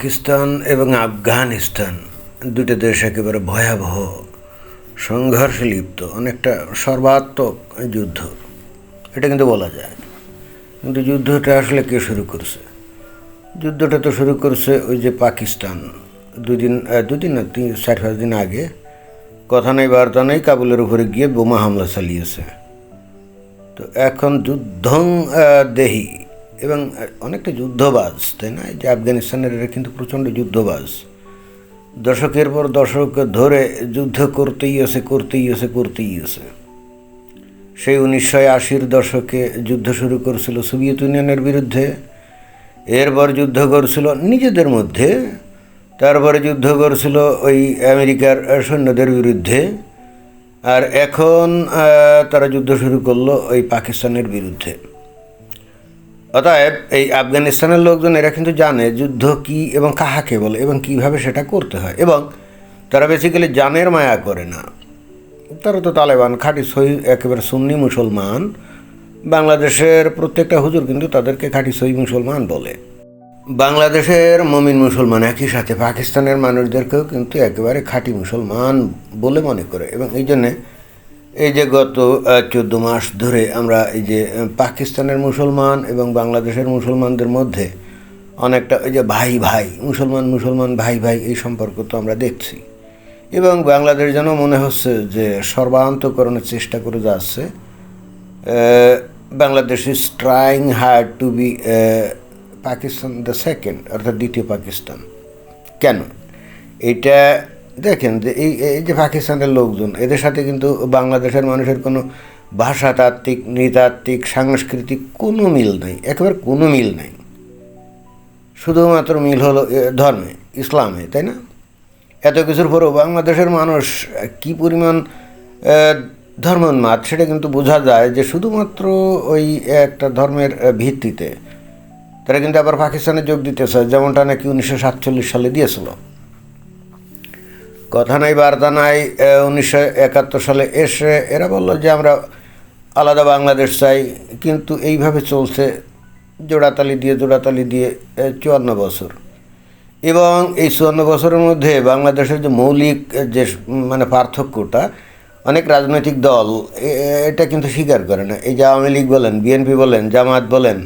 পাকিস্তান এবং আফগানিস্তান দুটো দেশ একেবারে ভয়াবহ, সংঘর্ষে লিপ্ত, অনেকটা সর্বাত্মক যুদ্ধ। এটা কিন্তু বলা যায়। কিন্তু যুদ্ধটা আসলে কে শুরু করছে? যুদ্ধটা তো শুরু করছে ওই যে পাকিস্তান। দুদিন দুদিন না, তিন, চার, পাঁচ দিন আগে। কথা নেই, বার্তা নেই, কাবুলের উপরে গিয়ে বোমা হামলা চালিয়েছে। তো এখন যুদ্ধং দেহি। এবং অনেকটা যুদ্ধবাজ, তাই না? যে আফগানিস্তানের এরা কিন্তু প্রচণ্ড যুদ্ধবাজ। দশকের পর দশক ধরে যুদ্ধ করতেই আছে করতেই আছে করতেই আছে। সেই উনিশশো আশির দশকে যুদ্ধ শুরু করেছিল সোভিয়েত ইউনিয়নের বিরুদ্ধে। এরপর যুদ্ধ করছিল নিজেদের মধ্যে। তারপরে যুদ্ধ করছিল ওই আমেরিকার সৈন্যদের বিরুদ্ধে। আর এখন তারা যুদ্ধ শুরু করল ওই পাকিস্তানের বিরুদ্ধে। অতএব এই আফগানিস্তানের লোকজন, এরা কিন্তু জানে যুদ্ধ কি এবং কাহাকে বলে এবং কীভাবে সেটা করতে হয়। এবং তারা বেসিক্যালি জানের মায়া করে না। তারা তো তালেবান, খাঁটি সহি একেবারে সুন্নি মুসলমান। বাংলাদেশের প্রত্যেকটা হুজুর কিন্তু তাদেরকে খাঁটি সহি মুসলমান বলে। বাংলাদেশের মমিন মুসলমান একই সাথে, পাকিস্তানের মানুষদেরকেও কিন্তু একেবারে খাঁটি মুসলমান বলে মনে করে। এবং এই জন্যে এই যে গত চোদ্দ মাস ধরে আমরা এই যে পাকিস্তানের মুসলমান এবং বাংলাদেশের মুসলমানদের মধ্যে অনেকটা ওই যে ভাই ভাই, মুসলমান মুসলমান ভাই ভাই এই সম্পর্ক তো আমরা দেখছি। এবং বাংলাদেশ যেন মনে হচ্ছে যে সর্বান্তকরণের চেষ্টা করে যাচ্ছে Bangladesh is trying hard to be Pakistan the second অর্থাৎ দ্বিতীয় পাকিস্তান। কেন? এটা দেখেন যে এই এই যে পাকিস্তানের লোকজন, এদের সাথে কিন্তু বাংলাদেশের মানুষের কোনো ভাষাতাত্ত্বিক, নৃতাত্ত্বিক, সাংস্কৃতিক কোনো মিল নাই, একেবারে কোনো মিল নাই। শুধুমাত্র মিল হলো ধর্মে, ইসলামে, তাই না? এত কিছুর পরেও বাংলাদেশের মানুষ কি পরিমাণ ধর্মোন্মাদ, সেটা কিন্তু বোঝা যায় যে শুধুমাত্র ওই একটা ধর্মের ভিত্তিতে। তারা কিন্তু আবার পাকিস্তানে যোগ দিতে চায় যেমনটা নাকি উনিশশো সাতচল্লিশ সালে দিয়েছিল। কথা নাই, বার্তা নাই উনিশশো একাত্তর সালে এসে এরা বলল যে আমরা আলাদা বাংলাদেশ চাই, কিন্তু এইভাবে চলছে জোড়াতালি দিয়ে জোড়াতালি দিয়ে চুয়ান্ন বছর। এবং এই চুয়ান্ন বছরের মধ্যে বাংলাদেশের যে মৌলিক যে মানে পার্থক্যটা, অনেক রাজনৈতিক দল এটা কিন্তু স্বীকার করে না। এই যে আওয়ামী লীগ বলেন, বিএনপি বলেন, জামাত বলেন,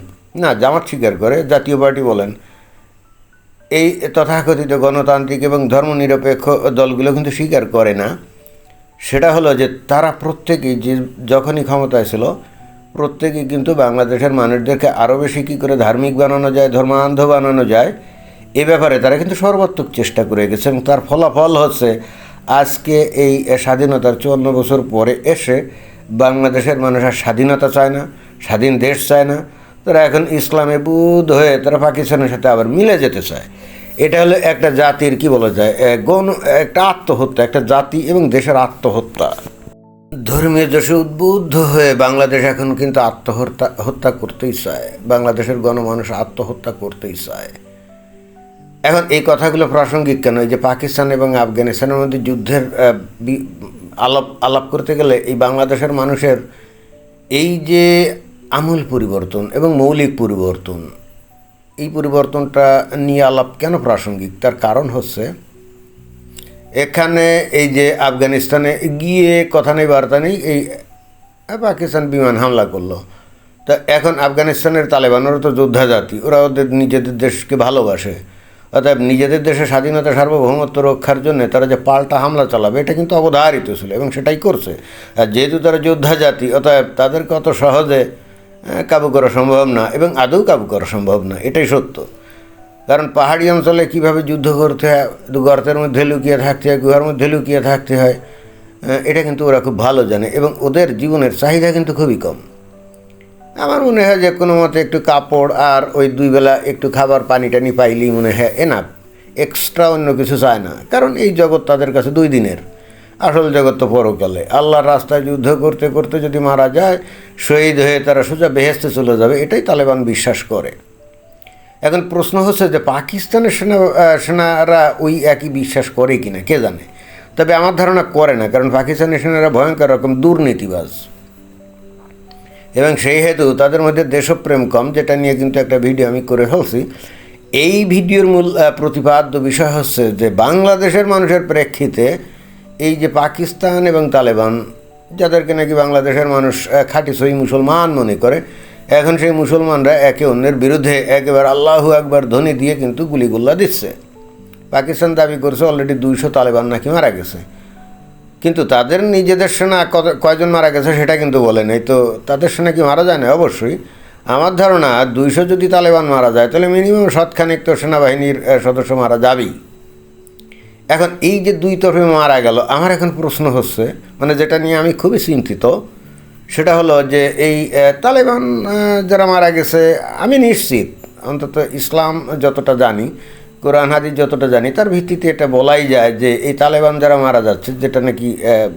না, জামাত স্বীকার করে, জাতীয় পার্টি বলেন এই তথাকথিত গণতান্ত্রিক এবং ধর্মনিরপেক্ষ দলগুলো কিন্তু স্বীকার করে না। সেটা হলো যে তারা প্রত্যেকেই যে যখনই ক্ষমতায় ছিল, প্রত্যেকেই কিন্তু বাংলাদেশের মানুষদেরকে আরও বেশি কী করে ধার্মিক বানানো যায়, ধর্মান্ধ বানানো যায়, এ ব্যাপারে তারা কিন্তু সর্বাত্মক চেষ্টা করে গেছে এবং তার ফলাফল হচ্ছে আজকে এই স্বাধীনতার চুয়ান্ন বছর পরে এসে বাংলাদেশের মানুষ আর স্বাধীনতা চায় না, স্বাধীন দেশ চায় না তারা এখন ইসলামে বুধ হয়ে তারা পাকিস্তানের সাথে আবার মিলে যেতে চায়। এটা হলো একটা জাতির, কি বলা যায় গণ, একটা আত্মহত্যা, একটা জাতি এবং দেশের আত্মহত্যা। ধর্মীয় দেশে উদ্বুদ্ধ হয়ে বাংলাদেশ এখন কিন্তু আত্মহত্যা, হত্যা করতেই চায়। বাংলাদেশের গণমানুষ আত্মহত্যা করতেই চায়। এখন এই কথাগুলো প্রাসঙ্গিক কেন? এই যে পাকিস্তান এবং আফগানিস্তানের মধ্যে যুদ্ধের আলাপ আলাপ করতে গেলে এই বাংলাদেশের মানুষের এই যে আমূল পরিবর্তন এবং মৌলিক পরিবর্তন। এই পরিবর্তনটা নিয়ে আলাপ কেন প্রাসঙ্গিক? তার কারণ হচ্ছে, এখানে এই যে আফগানিস্তানে গিয়ে কথা নেই, বার্তা নেই, এই পাকিস্তান বিমান হামলা করল। তা এখন আফগানিস্তানের তালেবানেরও তো যোদ্ধা জাতি ওরা ওদের নিজেদের দেশকে ভালোবাসে। অর্থাৎ নিজেদের দেশের স্বাধীনতা, সার্বভৌমত্ব রক্ষার জন্য তারা যে পাল্টা হামলা চালাবে, এটা কিন্তু অবধারিত ছিল এবং সেটাই করছে। আর যেহেতু তারা যোদ্ধা জাতি অতএব তাদেরকে অত সহজে কাবু করা সম্ভব না এবং আদৌ কাবু করা সম্ভব না, এটাই সত্য। কারণ পাহাড়ি অঞ্চলে কীভাবে যুদ্ধ করতে হয় গর্তের মধ্যে লুকিয়ে থাকতে হয়, গুহার মধ্যে লুকিয়ে থাকতে হয় এটা কিন্তু ওরা খুব ভালো জানে এবং ওদের জীবনের চাহিদা কিন্তু খুবই কম। আমার মনে হয় যে কোনো মতে একটু কাপড় আর ওই দুই বেলা একটু খাবার পানি টানি পাইলেই মনে হয় এনাফ এক্সট্রা অন্য কিছু চায় না, কারণ এই জগৎ তাদের কাছে দুই দিনের। আসল জগৎ তো পরকালে। আল্লাহর রাস্তায় যুদ্ধ করতে করতে যদি মারা যায়, শহীদ হয়ে তারা সোজা বেহেস্তে চলে যাবে, এটাই তালেবান বিশ্বাস করে। এখন প্রশ্ন হচ্ছে যে পাকিস্তানের সেনা সেনারা ওই একই বিশ্বাস করে কি না কে জানে? তবে আমার ধারণা করে না, কারণ পাকিস্তানের সেনারা ভয়ঙ্কর রকম দুর্নীতিবাজ। এবং সেই হেতু তাদের মধ্যে দেশপ্রেম কম, যেটা নিয়ে কিন্তু একটা ভিডিও আমি করে ফেলছি। এই ভিডিওর মূল প্রতিপাদ্য বিষয় হচ্ছে যে বাংলাদেশের মানুষের প্রেক্ষিতে এই যে পাকিস্তান এবং তালেবান, যাদেরকে নাকি বাংলাদেশের মানুষ খাঁটি সই মুসলমান মনে করে, এখন সেই মুসলমানরা একে অন্যের বিরুদ্ধে একেবারে আল্লাহু একবার ধ্বনি দিয়ে কিন্তু গুলিগুল্লা দিচ্ছে। পাকিস্তান দাবি করছে অলরেডি দুইশো তালেবান নাকি মারা গেছে। কিন্তু তাদের নিজেদের সেনা কত- কয়জন মারা গেছে সেটা কিন্তু বলে নাই। তো তাদের সেনা কি মারা যায় না অবশ্যই। আমার ধারণা, দুইশো যদি তালেবান মারা যায়, তাহলে মিনিমাম সৎখানিক তো সেনাবাহিনীর সদস্য মারা যাবেই। এখন এই যে দুই তরফে মারা গেল, আমার এখন প্রশ্ন হচ্ছে মানে যেটা নিয়ে আমি খুবই চিন্তিত, সেটা হলো যে এই তালেবান যারা মারা গেছে, আমি নিশ্চিত, অন্তত ইসলাম যতটা জানি, কোরআন, হাদিস যতটা জানি, তার ভিত্তিতে এটা বলাই যায় যে এই তালেবান যারা মারা যাচ্ছে, যেটা নাকি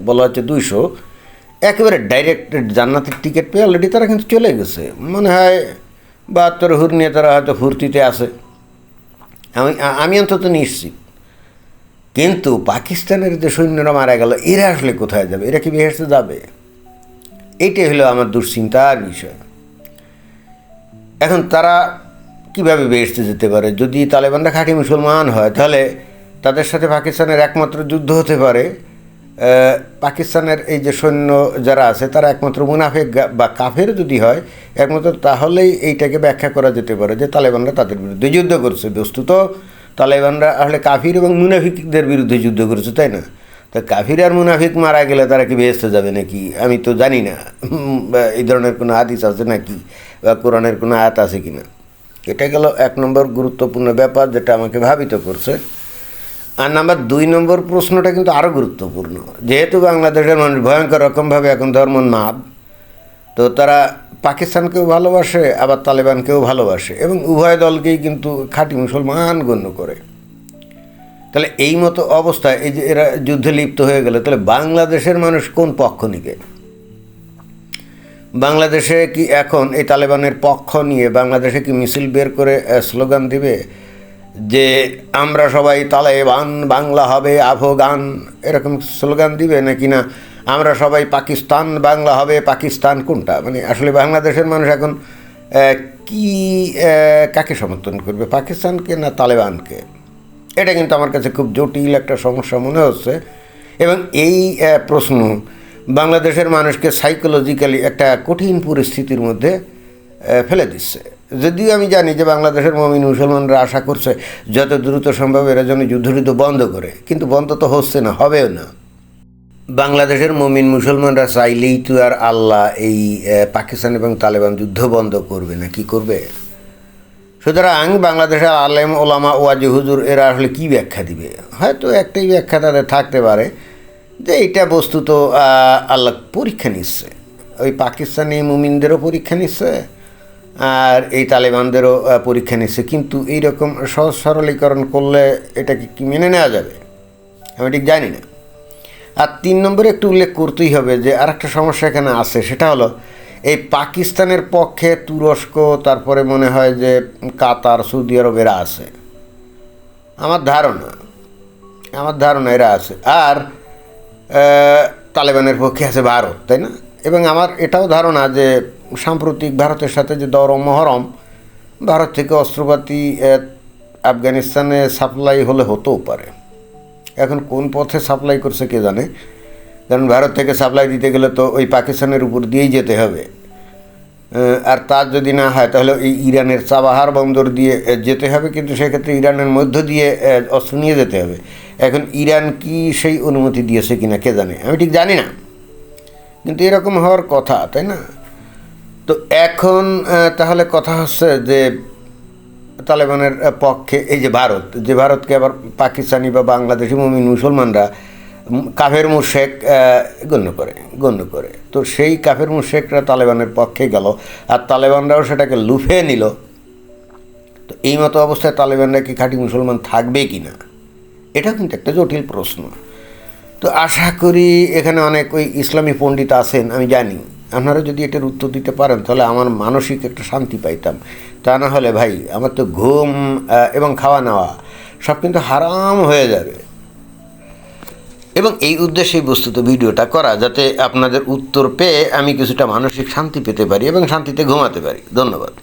বলা হচ্ছে দুইশো, একেবারে ডাইরেক্ট জান্নাতের টিকিট পেয়ে অলরেডি তারা কিন্তু চলে গেছে। মনে হয় বাহাত্তর হুর নিয়ে তারা হয়তো ফুর্তিতে আছে। আমি আমি অন্তত নিশ্চিত। কিন্তু পাকিস্তানের যে সৈন্যরা মারা গেল, এরা আসলে কোথায় যাবে? এরা কি বেহেসতে যাবে? এইটাই হলো আমার দুশ্চিন্তার বিষয়। এখন তারা কীভাবে বেহেসতে যেতে পারে? যদি তালেবানরা খাঁটি মুসলমান হয়, তাহলে তাদের সাথে পাকিস্তানের একমাত্র যুদ্ধ হতে পারে। পাকিস্তানের এই যে সৈন্য যারা আছে, তারা একমাত্র মুনাফেক গা- বা কাফের যদি হয়, একমাত্র তাহলেই এইটাকে ব্যাখ্যা করা যেতে পারে যে তালেবানরা তাদের বিরুদ্ধে যুদ্ধ করছে। বস্তুত তালেবানরা আসলে কাফির এবং মুনাফিকদের বিরুদ্ধে যুদ্ধ করেছে, তাই না? তা কাফির আর মুনাফিক মারা গেলে তারা কি বেহেস্তে যাবে নাকি? আমি তো জানি না। এই ধরনের কোনো হাদিস আছে নাকি? বা কোরআনের কোনো আয়াত আছে কি না এটা গেল এক নম্বর গুরুত্বপূর্ণ ব্যাপার যেটা আমাকে ভাবিত করছে। আর নাম্বার দুই নম্বর প্রশ্নটা কিন্তু আরও গুরুত্বপূর্ণ। যেহেতু বাংলাদেশের মানুষ ভয়ঙ্কর রকমভাবে এখন ধর্ম ধর্মনাদ তো তারা পাকিস্তানকেও ভালোবাসে, আবার তালেবানকেও ভালোবাসে এবং উভয় দলকেই কিন্তু খাঁটি মুসলমান গণ্য করে। তাহলে এই মতো অবস্থায় এই যে এরা যুদ্ধে লিপ্ত হয়ে গেলে, তাহলে বাংলাদেশের মানুষ কোন পক্ষ নিবে? বাংলাদেশে কি এখন এই তালেবানের পক্ষ নিয়ে, বাংলাদেশে কি মিছিল বের করে স্লোগান দিবে যে আমরা সবাই তালেবান, বাংলা হবে, আফগান, এরকম স্লোগান দিবে নাকি না? আমরা সবাই পাকিস্তান, বাংলা হবে, পাকিস্তান কোনটা? মানে আসলে বাংলাদেশের মানুষ এখন কি কাকে সমর্থন করবে? পাকিস্তানকে না তালেবানকে? এটা কিন্তু আমার কাছে খুব জটিল একটা সমস্যা মনে হচ্ছে। এবং এই প্রশ্ন বাংলাদেশের মানুষকে সাইকোলজিক্যালি একটা কঠিন পরিস্থিতির মধ্যে ফেলে দিচ্ছে। যদিও আমি জানি যে বাংলাদেশের মমিন মুসলমানরা আশা করছে, যত দ্রুত সম্ভব এরা যেন যুদ্ধযুদ্ধ বন্ধ করে। কিন্তু বন্ধ তো হচ্ছে না, হবেও না। বাংলাদেশের মমিন মুসলমানরা চাইলেই তো আর আল্লাহ এই পাকিস্তান এবং তালেবান যুদ্ধ বন্ধ করবে না, কি করবে? সুতরাং বাংলাদেশের আলেম, ওলামা, ওয়াজি, হুজুর, এরা আসলে কী ব্যাখ্যা দিবে? হয়তো একটাই ব্যাখ্যা তাদের থাকতে পারে, যে এইটা বস্তুত আল্লাহ পরীক্ষা নিচ্ছে। ওই পাকিস্তানি মুমিনদেরও পরীক্ষা নিচ্ছে, আর এই তালেবানদেরও পরীক্ষা নিচ্ছে। কিন্তু এইরকম সহজ সরলীকরণ করলে এটাকে কি মেনে নেওয়া যাবে? আমি ঠিক জানি না। আর তিন নম্বরে একটু উল্লেখ করতেই হবে যে আর একটা সমস্যা এখানে আছে, সেটা হলো এই পাকিস্তানের পক্ষে তুরস্ক, তারপরে মনে হয় যে কাতার, সৌদি আরব, এরা আছে। আমার ধারণা আমার ধারণা এরা আছে। আর তালেবানের পক্ষে আছে ভারত, তাই না? এবং আমার এটাও ধারণা যে সাম্প্রতিক ভারতের সাথে যে দরম মহরম, ভারত থেকে অস্ত্রপাতি আফগানিস্তানে সাপ্লাই হলে হতেও পারে। এখন কোন পথে সাপ্লাই করছে কে জানে? কারণ ভারত থেকে সাপ্লাই দিতে গেলে তো ওই পাকিস্তানের উপর দিয়েই যেতে হবে। আর তার যদি না হয়, তাহলে এই ইরানের চাবাহার বন্দর দিয়ে যেতে হবে, কিন্তু সেক্ষেত্রে ইরানের মধ্য দিয়ে অস্ত্র নিয়ে যেতে হবে। এখন ইরান কি সেই অনুমতি দিয়েছে কিনা কে জানে? আমি ঠিক জানি না। কিন্তু এরকম হওয়ার কথা, তাই না? তো এখন তাহলে কথা হচ্ছে যে তালেবানের পক্ষে, এই যে ভারত, যে ভারতকে আবার পাকিস্তানি বা বাংলাদেশি মুমিন মুসলমানরা কাফের মুশেক গণ্য করে গণ্য করে। তো সেই কাফের মুশেকরা তালেবানের পক্ষে গেল, আর তালেবানরাও সেটাকে লুফে নিল। তো এই মতো অবস্থায় তালেবানরা কি খাঁটি মুসলমান থাকবে কি না? এটা কিন্তু একটা জটিল প্রশ্ন। তো আশা করি এখানে অনেক ওই ইসলামী পণ্ডিত আছেন, আমি জানি। আপনারা যদি এটার উত্তর দিতে পারেন, তাহলে আমার মানসিক একটা শান্তি পাইতাম। তা না হলে ভাই, আমার তো ঘুম এবং খাওয়া নেওয়া সব কিন্তু হারাম হয়ে যাবে। এবং এই উদ্দেশ্যেই বস্তুত ভিডিওটা করা, যাতে আপনাদের উত্তর পেয়ে আমি কিছুটা মানসিক শান্তি পেতে পারি এবং শান্তিতে ঘুমাতে পারি। ধন্যবাদ।